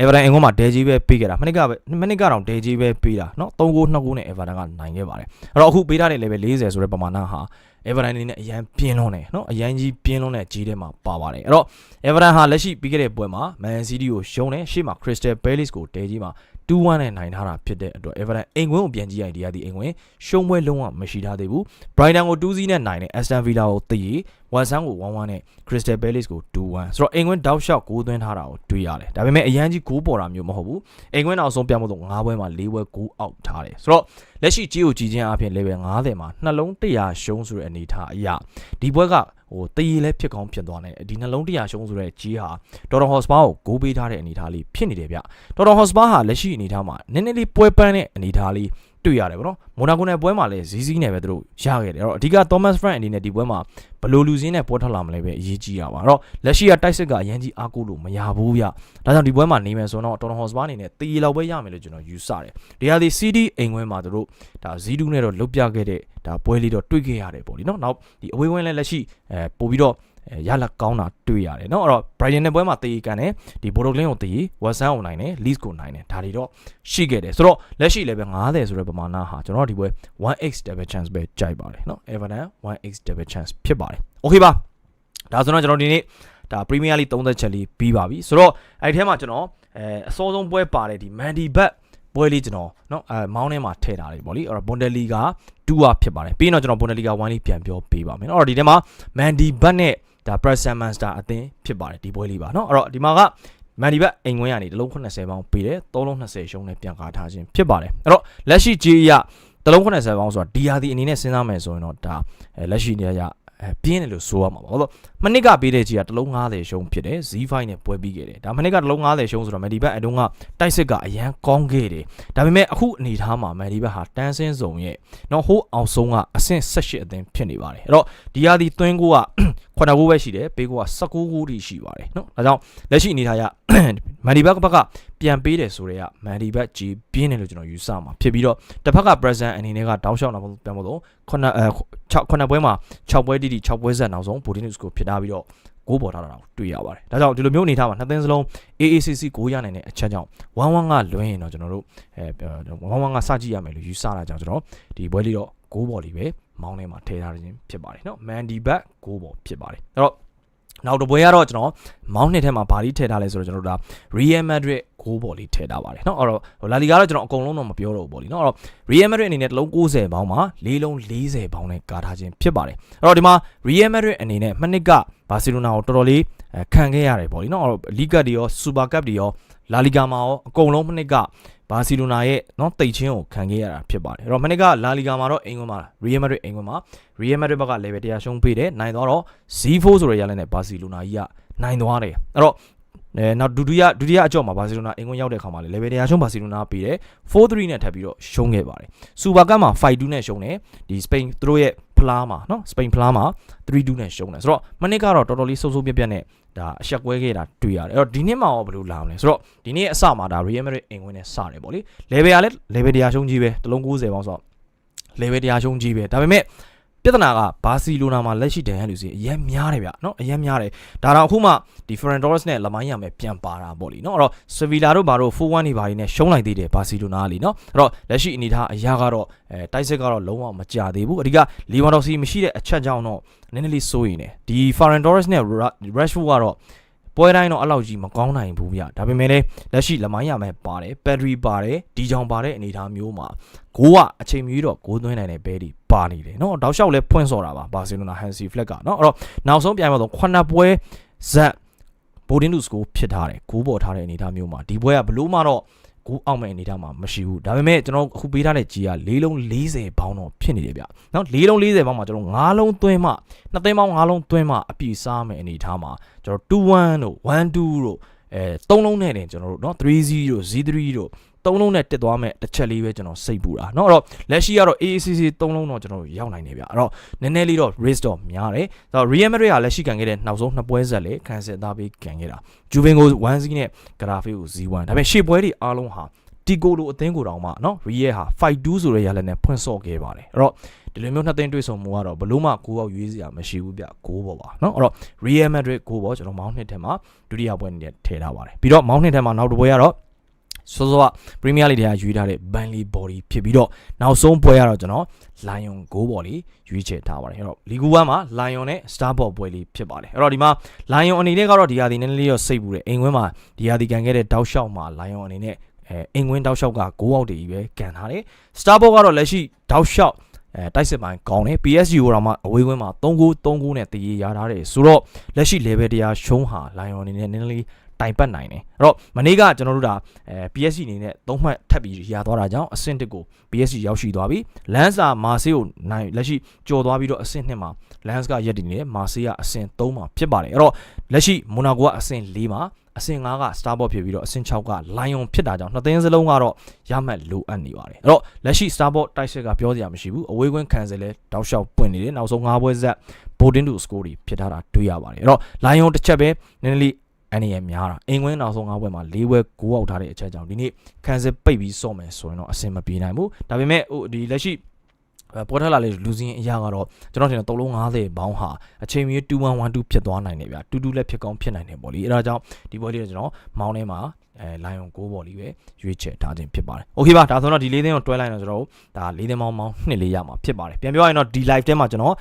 Everton အင်ကွန်မှာဒဲကြီးပဲပေးခဲ့တာမနစ်ကပဲမနစ်ကတော့ဒဲကြီးပဲပေးတာเนาะ3ဂိုး2ဂိုးနဲ့ Everton ကနိုင်ခဲ့ပါတယ်အဲ့တော့အခုပေးထားတဲ့ level 40ဆိုတဲ့ပမာဏဟာ Everton အနေနဲ့အရန်ပြင်းလွန်းတယ်နော်အရန်ကြီးပြင်းလွန်းတဲ့ဂျီးထဲမှာပါပါတယ်အဲ့တော့ Everton ဟာလက်ရှိပြီးခဲ့တဲ့ပွဲမှာ Man City ကိုရှုံးတယ်ရှေ့မှာ Crystal Palace ကိုတဲကြီးမှာ 2-1နဲ့နိုင်ထားတာဖြစ်တဲ့အတွက် Everton အိမ်ကွင်းကိုပြန်ကြည့်ရင်ဒီကဒီအိမ်ကွင်းရှုံးပွဲလုံးဝမရှိထားသေးဘူး Brighton ကို2-0နဲ့နိုင်တယ် Aston Villa ကိုတည် Watson ကို1-1နဲ့ Crystal Palace ကို2-1ဆိုတော့အိမ်ကွင်းတောက်လျှောက်ဂိုးသွင်းထားတာကိုတွေ့ရတယ်ဒါပေမဲ့အရန်ကြီးဂိုးပေါ်တာမျိုးမဟုတ်ဘူးအိမ်ကွင်းနောက်ဆုံးပြတ်မို့တော့9ပွဲမှာ4ပွဲဂိုးအောက်ထားတယ်ဆိုတော့လက်ရှိကြီးကိုကြီးချင်းအပြင် level 90မှာနှလုံး100ရှုံးဆိုတဲ့အနေအထားအရာဒီပွဲက ဟိုတည်ရလဲဖြစ်ကောင်းဖြစ်သွားတယ်ဒီနှလုံး100ရှုံးဆိုတဲ့ကြီးဟာတော်တော်ဟော့စပါကိုဂိုးပေးထားတဲ့အနေအထားလေးဖြစ်နေတယ်ဗျတော်တော်ဟော့စပါဟာလက်ရှိအနေအထားမှာနည်းနည်းလေးပွဲပန်းတဲ့အနေအထားလေး တွေ့ရတယ်ဗောနော်မိုနာကိုနဲ့ပွဲမှာလည်းဇီးဇီးနဲ့ပဲသူတို့ရခဲ့တယ်အဲ့တော့အဓိက Thomas Frank အနေနဲ့ဒီပွဲမှာဘယ်လိုလူစင်းနဲ့ပွဲထွက်လာမလဲပဲအရေးကြီးရပါအဲ့တော့လက်ရှိကတိုက်စစ်ကအရင်ကြီးအားကိုးလို့မရဘူးဗျဒါကြောင့်ဒီပွဲမှာနေမယ်ဆိုတော့ Tottenham Hotspur အနေနဲ့တေးလောက်ပဲရမယ်လို့ကျွန်တော်ယူဆတယ်ဒီဟာဒီ CD အိမ်ခွင်းမှာသူတို့ဒါဇီးဒူးနဲ့တော့လုတ်ပြခဲ့တဲ့ဒါပွဲလေးတော့တွေ့ခဲ့ရတယ်ပေါ့လीနော်နောက်ဒီအဝေးဝင်းလည်းလက်ရှိအဲပို့ပြီးတော့အဲ ရလက်ကောင်းတာတွေ့ရတယ်เนาะအဲ့တော့ Brighton နဲ့ပွဲမှာတေးကန်တယ်ဒီဘိုဒိုကလင်းကိုတေး West Ham ကိုနိုင်တယ် Leeds ကိုနိုင်တယ်ဒါတွေတော့ရှိခဲ့တယ်ဆိုတော့လက်ရှိလည်းပဲ90ဆိုတဲ့ပမာဏဟာကျွန်တော်ဒီပွဲ 1x double chance ပဲကြိုက်ပါတယ်เนาะ Everton 1x double chance ဖြစ်ပါတယ် okay ပါဒါဆိုတော့ကျွန်တော်ဒီနေ့ဒါ Premier League 30ချက်လေးပြီးပါပြီဆိုတော့အဲ့ထဲမှာကျွန်တော်အဲအစောဆုံးပွဲပါတယ်ဒီ Mandy Bet ပွဲလေးကျွန်တော်เนาะအဲမောင်းထဲမှာထည့်ထားတယ်ပေါ့လीအဲ့တော့ Bundesliga 2อ่ะဖြစ်ပါတယ်ပြီးရင်တော့ကျွန်တော် Bundesliga 1လေးပြန်ပြောပေးပါမယ်เนาะအဲ့တော့ဒီထဲမှာ Mandy Bet နဲ့ ဒါ Preston Monster အသင်းဖြစ်ပါတယ်ဒီပွဲလေးပါเนาะအဲ့တော့ဒီမှာကမန်ဒီဘက်အိမ်ဝင်ကနေတလုံး80ပေါင်းပေးတယ်3လုံး20ရှုံးနဲ့ပြန်ကားထားခြင်းဖြစ်ပါတယ်အဲ့တော့လက်ရှိကြေးရတလုံး80ပေါင်းဆိုတာဒီဟာဒီအနေနဲ့စဉ်းစားမယ်ဆိုရင်တော့ဒါလက်ရှိနေရအဲပြင်းတယ်လို့ဆိုရမှာပါဘာလို့မနစ်ကပေးတဲ့ကြီးကတလုံး90ရှုံးဖြစ်တယ် Z5 နဲ့ပွဲပြီးခဲ့တယ်ဒါမနစ်ကတလုံး90ရှုံးဆိုတော့မန်ဒီဘက်အတုံးကတိုက်စစ်ကအရန်ကောင်းခဲ့တယ်ဒါပေမဲ့အခုအနေထားမှာမန်ဒီဘက်ဟာတန်းစင်းစုံရဲ့နော်ဟိုးအောင်ဆုံးကအဆင့်18အသင်းဖြစ်နေပါတယ်အဲ့တော့ဒီဟာဒီသွင်းကိုက 9ဂိုးပဲရှိတယ်ပေးကိုက19ဂိုးထိရှိပါတယ်နော်ဒါကြောင့်လက်ရှိအနေထားရမန်ဒီဘက်ဘက်ကပြန်ပေးတယ်ဆိုတော့မန်ဒီဘက်ကြီးပြင်းတယ်လို့ကျွန်တော်ယူဆမှာဖြစ်ပြီးတော့တစ်ဖက်က present အနေနဲ့ကတောင်းလျှောက်တာပြန်မလို့ခုနအဲ6ခုနပွဲမှာ6ပွဲတိတိ6ပွဲဆက်နောက်ဆုံး Bodin News ကိုဖြစ်ထားပြီးတော့ဂိုးပေါ်ထားတာကိုတွေ့ရပါတယ်။ဒါကြောင့်ဒီလိုမျိုးအနေထားမှာနှစ်သင်းစလုံး AACC ဂိုးရနိုင်တဲ့အချက်ကြောင့်1-1ကလွှင်းရင်တော့ကျွန်တော်တို့အဲ1-1ကစကြည့်ရမယ်လို့ယူဆတာကြောင့်ကျွန်တော်ဒီပွဲလေးတော့ဂိုးပေါ်လေးပဲ မောင်းထဲမှာထည့်ထားခြင်းဖြစ်ပါတယ်နော်။ Mandy Back ဂိုးပေါ်ဖြစ်ပါတယ်။အဲ့တော့နောက်တစ်ပွဲကတော့ကျွန်တော်မောင်းနှစ်ထဲမှာဘာလေးထည့်ထားလဲဆိုတော့ကျွန်တော်တို့ဒါ Real Madrid ဂိုးပေါ်လေးထည့်ထားပါတယ်เนาะအဲ့တော့လာလီဂါတော့ကျွန်တော်အကုန်လုံးတော့မပြောတော့ဘူးပေါ့လीเนาะအဲ့တော့ Real Madrid အနေနဲ့တစ်လုံး90ပေါင်းမှာ၄လုံး40ပေါင်းနဲ့ကာထားခြင်းဖြစ်ပါတယ်အဲ့တော့ဒီမှာ Real Madrid အနေနဲ့မနှစ်ကဘာစီလိုနာကိုတော်တော်လေးခံခဲ့ရတယ်ပေါ့လीเนาะအဲ့တော့ Liga တွေရော Super Cup တွေရောလာလီဂါမှာရောအကုန်လုံးမနှစ်က ဘာစီလိုနာရဲ့နော်တိတ်ချင်းကိုခံခဲ့ရတာဖြစ်ပါတယ်အဲ့တော့မနေ့ကလာလီဂါမှာတော့အင်္ဂလန်မှာရီယယ်မက်ဒရစ်အင်္ဂလန်မှာရီယယ်မက်ဒရစ်ဘက်က level တရားရှုံးပေးတယ်နိုင်သွားတော့ Z4 ဆိုတဲ့ရလနဲ့ဘာစီလိုနာကြီးကနိုင်သွားတယ်အဲ့တော့ အဲနောက်ဒုတိယဒုတိယအကြော့မှာဘာစီလိုနာအင်ကွန်းရောက်တဲ့ခါမှာလေ level 100ရှုံးဘာစီလိုနာပေးတယ်4-3နဲ့ထပ်ပြီးတော့ရှုံးခဲ့ပါတယ်စူပါကပ်မှာ5-2နဲ့ရှုံးတယ်ဒီ Spain သူတို့ရဲ့ဖလားမှာနော် Spain ဖလားမှာ3-2နဲ့ရှုံးတယ်ဆိုတော့မနစ်ကတော့တော်တော်လေးဆိုးဆိုးပြက်ပြက်နဲ့ဒါအဆက်ကွဲခဲ့တာတွေ့ရတယ်အဲ့တော့ဒီနေ့မှာရောဘယ်လိုလာမလဲဆိုတော့ဒီနေ့အစမှာဒါ Real Madrid အင်ကွန်းနဲ့စတယ်ပေါ့လေ level ကလည်း level 100ရှုံးကြီးပဲတလုံး90ပေါင်းဆိုတော့ level 100ရှုံးကြီးပဲဒါပေမဲ့ ပြဿနာကဘာစီလိုနာမှာလက်ရှိတန်ရလူစီအရင်များတယ်ဗျเนาะအရင်များတယ်ဒါတော့အခုမှဒီ Ferran Torres နဲ့လမိုင်းရမယ်ပြန်ပါတာပေါ့လीเนาะအဲ့တော့ Sevilla တို့ဘာတို့4-1နေပါနေနဲ့ရှုံးလိုက်သေးတယ်ဘာစီလိုနာကလीเนาะအဲ့တော့လက်ရှိအနေထားအရာကတော့အဲတိုက်စစ်ကတော့လုံးဝမကြသေးဘူးအဓိကလီဝမ်ဒေါစီမရှိတဲ့အချက်ကြောင့်တော့နည်းနည်းလေးစိုးရင်တယ်ဒီ Ferran Torres နဲ့ Rashford ကတော့ ပွဲတိုင်းတော့အဲ့လောက်ကြီးမကောင်းနိုင်ဘူးဗျဒါပေမဲ့လည်းလက်ရှိလမိုင်းရမယ်ပါတယ်ပက်ဒရီပါတယ်ဒီကြောင်ပါတဲ့အနေအထားမျိုးမှာဂိုးကအချိန်မီတော့ဂိုးသွင်းနိုင်တဲ့ဘဲဒီပါနေတယ်เนาะတောက်လျှောက်လဲဖွင့်စော်တာပါဘာစီလိုနာဟန်စီဖလက်ကเนาะအဲ့တော့နောက်ဆုံးပြိုင်မှာတော့ခုနှစ်ပွဲဇက်ဘိုဒင်းလူစကိုဖြစ်ထားတယ်ဂိုးပေါ်ထားတဲ့အနေအထားမျိုးမှာဒီပွဲကဘလို့မှတော့ ကိုအောင်မဲ့အနေထားမှာမရှိဘူးဒါပေမဲ့ကျွန်တော်အခုပေးထားတဲ့ကြီးက၄လုံး40ဘောင်းတော့ဖြစ်နေတယ်ဗျနော်၄လုံး40ဘောင်းမှာကျွန်တော်၅လုံးသွင်းမှနှစ်သိန်းပေါင်း၅လုံးသွင်းမှအပြည့်စားမဲ့အနေထားမှာကျွန်တော်21တို့12တို့အဲ3လုံးနဲ့တင်ကျွန်တော်တို့နော်30တို့ Z3 တို့ သုံးလုံးနဲ့တက်သွားမဲ့တစ်ချက်လေးပဲကျွန်တော်စိတ်ပူတာเนาะအဲ့တော့လက်ရှိကတော့ AACC သုံးလုံးတော့ကျွန်တော်ရောက်နိုင်နေဗျအဲ့တော့နည်းနည်းလေးတော့ risk တော့များတယ်ဆိုတော့ Real Madrid ကလက်ရှိကန်ခဲ့တဲ့နောက်ဆုံးနှစ်ပွဲဆက်လေခံစစ်သားပေးကန်ခဲ့တာ Juventus 1-0နဲ့ Getafe ကို0-1ဒါပေမဲ့ရှေ့ပွဲတွေအားလုံးဟာတီကိုလိုအသင်းကိုတောင်မှเนาะ Real ဟာ5-2ဆိုတဲ့ရလနဲ့ဖွင့်ဆော့ခဲ့ပါတယ်အဲ့တော့ဒီလိုမျိုးနှစ်သိန်းတွေ့ဆုံမှုကတော့ဘလို့မှကိုယ်ပေါက်ရွေးစရာမရှိဘူးဗျကိုးပေါ်ပါเนาะအဲ့တော့ Real Madrid ကိုးပေါ်ကျွန်တော်မောင်းနှစ်ထဲမှာဒုတိယပွဲနေထည့်ထားပါတယ်ပြီးတော့မောင်းနှစ်ထဲမှာနောက်တစ်ပွဲကတော့ စောစောက Premier League ထဲကရွေးထားတဲ့ Burnley Body ဖြစ်ပြီးတော့နောက်ဆုံးပွဲကတော့ကျွန်တော် Lion ဂိုးပေါ်လေးရွေးချယ်ထားပါတယ်အဲ့တော့ League 1မှာ Lion နဲ့ Starboard ပွဲလေးဖြစ်ပါတယ်အဲ့တော့ဒီမှာ Lion အနေနဲ့ကတော့ဒီဟာဒီနည်းနည်းလေးတော့စိတ်ပူတယ်အိမ်ဝင်းမှာဒီဟာဒီကန်ခဲ့တဲ့တောက်လျှောက်မှာ Lion အနေနဲ့အဲအိမ်ဝင်းတောက်လျှောက်ကဂိုးအောက်တည်ကြီးပဲကန်ထားတယ် Starboard ကတော့လက်ရှိတောက်လျှောက်အဲတိုက်စစ်ပိုင်းကောင်းတယ် PSG ကိုတော့မှအဝေးကွင်းမှာ3ဂိုး3ဂိုးနဲ့တည်ရထားတယ်ဆိုတော့လက်ရှိ level တရားရှုံးဟာ Lion အနေနဲ့နည်းနည်းလေး တိုင်ပတ်နိုင်တယ်အဲ့တော့မနေ့ကကျွန်တော်တို့ဒါအဲ PSG အနေနဲ့သုံးမှတ်ထပ်ပြီးရသွားတာကြောင့်အဆင့်တစ်ကို PSG ရောက်ရှိသွားပြီလန်စာမာဆေးကိုနိုင်လက်ရှိကြော်သွားပြီးတော့အဆင့်2မှာလန်စ်ကရက်တည်နေတယ်မာဆေးကအဆင့်3မှာဖြစ်ပါတယ်အဲ့တော့လက်ရှိမိုနာကိုကအဆင့်4မှာအဆင့်5က Starboard ဖြစ်ပြီးတော့အဆင့်6က Lion ဖြစ်တာကြောင့်နှစ်သင်းစလုံးကတော့ရမှတ်လိုအပ်နေပါတယ်အဲ့တော့လက်ရှိ Starboard တိုက်စစ်ကပြောစရာမရှိဘူးအဝေးကွင်းခံစစ်လဲတောက်လျှောက်ပွင့်နေတယ်နောက်ဆုံး5ပွဲဆက် Boldin to score တွေဖြစ်ထားတာတွေ့ရပါတယ်အဲ့တော့ Lion တစ်ချက်ပဲနည်းနည်းလေး အနေရများတာအင်ကွင်းနောက်ဆုံး၅ပွဲမှာ၄ပွဲ9အောက်ထားတဲ့အချက်ကြောင့်ဒီနေ့ခံစစ်ပိတ်ပြီးစော့မယ်ဆိုရင်တော့အဆင်မပြေနိုင်ဘူးဒါပေမဲ့ဟိုဒီလက်ရှိပေါ်ထလာလေးလူစင်းအရာကတော့ကျွန်တော်ထင်တယ်3လုံး90ဘောင်းဟာအချိန်မီ2112ဖြစ်သွားနိုင်တယ်ဗျ22လည်းဖြစ်ကောင်းဖြစ်နိုင်တယ်ပေါ့လေအဲဒါကြောင့်ဒီပွဲလေးကျွန်တော်မောင်းထဲမှာ အဲ Lion 6ပေါ်လေးပဲရွေးချယ်ထားခြင်းဖြစ်ပါတယ်။ Okay ပါဒါဆိုတော့ဒီလေးသင်းကိုတွဲလိုက်တော့ကျွန်တော်တို့ဒါလေးသင်းပေါင်းပေါင်းနှစ်လေးရမှာဖြစ်ပါတယ်။ပြန်ပြောရရင်တော့ဒီ live ထဲမှာကျွန်တော်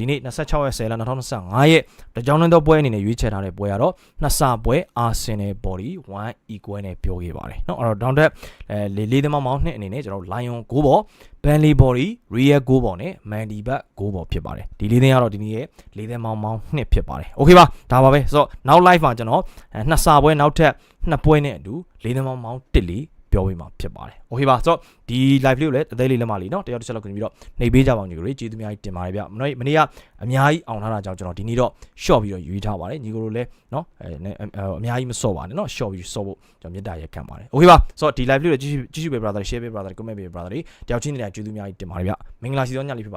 ဒီနေ့26ရက်10လ2025ရက်တကြောင်းတန်းသောပွဲအနေနဲ့ရွေးချယ်ထားတဲ့ပွဲကတော့နှစ်ဆပွဲ Arsenal Body 1 equal နဲ့ပြောခဲ့ပါတယ်။နော်အဲ့တော့ down တက်အဲလေးသင်းပေါင်းပေါင်းနှစ်အနေနဲ့ကျွန်တော် Lion 6ပေါ် ဘော် Bentley Body Rear 6ဘော်နဲ့ Mandy Back 6ဘော်ဖြစ်ပါတယ်ဒီလေးသင်းကတော့ဒီနေ့ရဲ့လေးသင်းမောင်းမောင်းနှစ်ဖြစ်ပါတယ်โอเคပါဒါပါပဲဆိုတော့နောက် live မှာကျွန်တော်နှစ်ဆပွဲနောက်ထပ်နှစ်ပွဲနဲ့အတူလေးသင်းမောင်းမောင်းတစ်လေး ပြောပေးမှာဖြစ်ပါတယ်။ Okay ပါဆိုတော့ဒီ live လေးကိုလည်းအသေးလေးလက်မလေးเนาะတယောက်တစ်ချက်လောက်ခင်ပြီးတော့နှိပ်ပေးကြပါအောင်ညီကိုတွေကျေးဇူးအများကြီးတင်ပါတယ်ဗျ။မနေ့မနေ့ကအများကြီးအောင်ထားတာကြောင့်ကျွန်တော်ဒီနေ့တော့ short ပြီးတော့ယူထားပါတယ်ညီကိုတို့လည်းเนาะအဲအများကြီးမစော့ပါနဲ့เนาะ short ပြီးစော့ဖို့ကျွန်တော်မေတ္တာရက်ခံပါတယ်။ Okay ပါဆိုတော့ဒီ live လေးကိုကြည့်ကြည့်ပေး brother share ပေး brother comment ပေး brother တွေတယောက်ချင်းနေတိုင်းကျေးဇူးအများကြီးတင်ပါတယ်ဗျ။မင်္ဂလာရှိသောညလေးဖြစ်ပါ